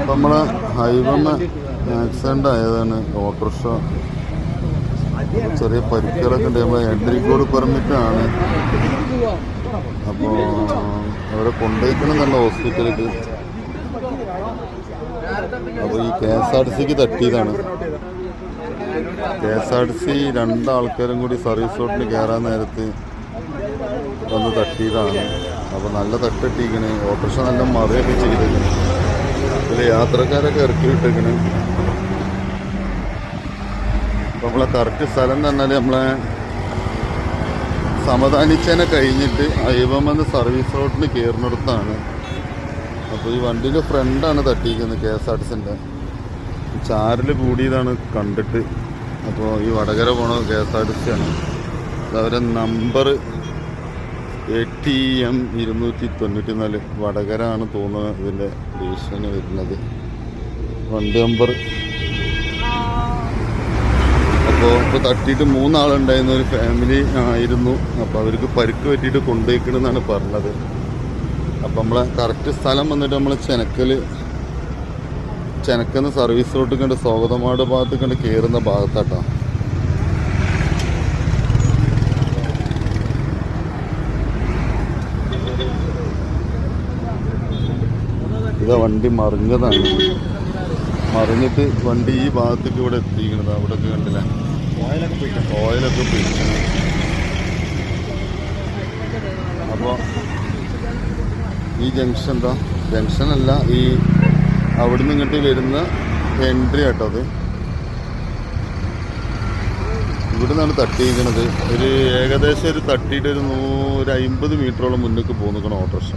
അപ്പം ഹൈവന്ന് ആക്സിഡന്റ് ആയതാണ്. ഓട്ടോറിക്ഷ ചെറിയ പരിക്കുകളൊക്കെ ഉണ്ട് നമ്മളെ കോഡ് പെർമിറ്റാണ്. അപ്പോൾ അവരെ കൊണ്ടുപോയിക്കണം നല്ല ഹോസ്പിറ്റലിലേക്ക്. അപ്പോൾ ഈ കെ എസ് ആർ ടി സിക്ക് തട്ടിയതാണ് K S R T C രണ്ടാൾക്കാരും കൂടി സർവീസ് റോഡിന് കയറാൻ നേരത്ത് വന്ന് തട്ടിയതാണ്. അപ്പോൾ നല്ല തട്ടിട്ടിരിക്കണ്. ഓട്ടോറിക്ഷ നല്ല മറിയൊക്കെ ചെയ്തിരിക്കണ്. ഇതിൽ യാത്രക്കാരൊക്കെ ഇറക്കി വിട്ടിരിക്കണ്. അപ്പോൾ നമ്മളെ കറക്റ്റ് സ്ഥലം പറഞ്ഞാൽ നമ്മളെ സമതാനിച്ചനെ കഴിഞ്ഞിട്ട് അയ്യവമെന്ന് സർവീസ് റോഡിന് കയറുന്നിടത്താണ് അപ്പോൾ ഈ വണ്ടിയുടെ ഫ്രണ്ടാണ് തട്ടിയിരിക്കുന്നത് കെ എസ് ആർ ടി സിന്റെ ചാരൽ കൂടിയതാണ് കണ്ടിട്ട്. അപ്പോൾ ഈ വടകര പോണ K S R T C ആണ് അവരെ നമ്പർ എ ടി എം ഇരുന്നൂറ്റി തൊണ്ണൂറ്റി നാല് വടകര ആണ് തോന്നുന്നത് ഇതിന്റെ ഡിവിഷന് വരുന്നത്. വണ്ടി നമ്പർ. അപ്പോൾ ഇപ്പോൾ തട്ടിയിട്ട് മൂന്നാളുണ്ടായിരുന്ന. ഒരു ഫാമിലി ആയിരുന്നു. അപ്പോൾ അവർക്ക് പരുക്ക് പറ്റിയിട്ട് കൊണ്ടുപോയിക്കണമെന്നാണ് പറഞ്ഞത്. അപ്പം നമ്മളെ കറക്റ്റ് സ്ഥലം വന്നിട്ട് നമ്മൾ ചെനക്കൽ ചെനക്കെന്ന് സർവീസ് റോട്ട് കണ്ട് സ്വാഗതമാട് ഭാഗത്ത് കണ്ട് കയറുന്ന ഭാഗത്താട്ടോ. ഇതാ വണ്ടി മറിഞ്ഞതാണ്. മറിഞ്ഞിട്ട് വണ്ടി ഈ ഭാഗത്തേക്ക് ഇവിടെ എത്തിക്കണത് അവിടെ കണ്ടില്ല? ഓയിലൊക്കെ പിടിക്കണം അപ്പോൾ ഈ ജംഗ്ഷൻ എന്താ? ജംഗ്ഷൻ അല്ല ഈ അവിടുന്ന് ഇങ്ങോട്ട് വരുന്ന എൻട്രി ആട്ടോ അത്. ഇവിടെ നിന്നാണ് തട്ടിയിരിക്കണത്. ഒരു ഏകദേശം ഒരു തട്ടിയിട്ട് ഒരു നൂറ് അമ്പത് മീറ്ററോളം മുന്നേക്ക് പോകുന്നു ഓട്ടോറിക്ഷ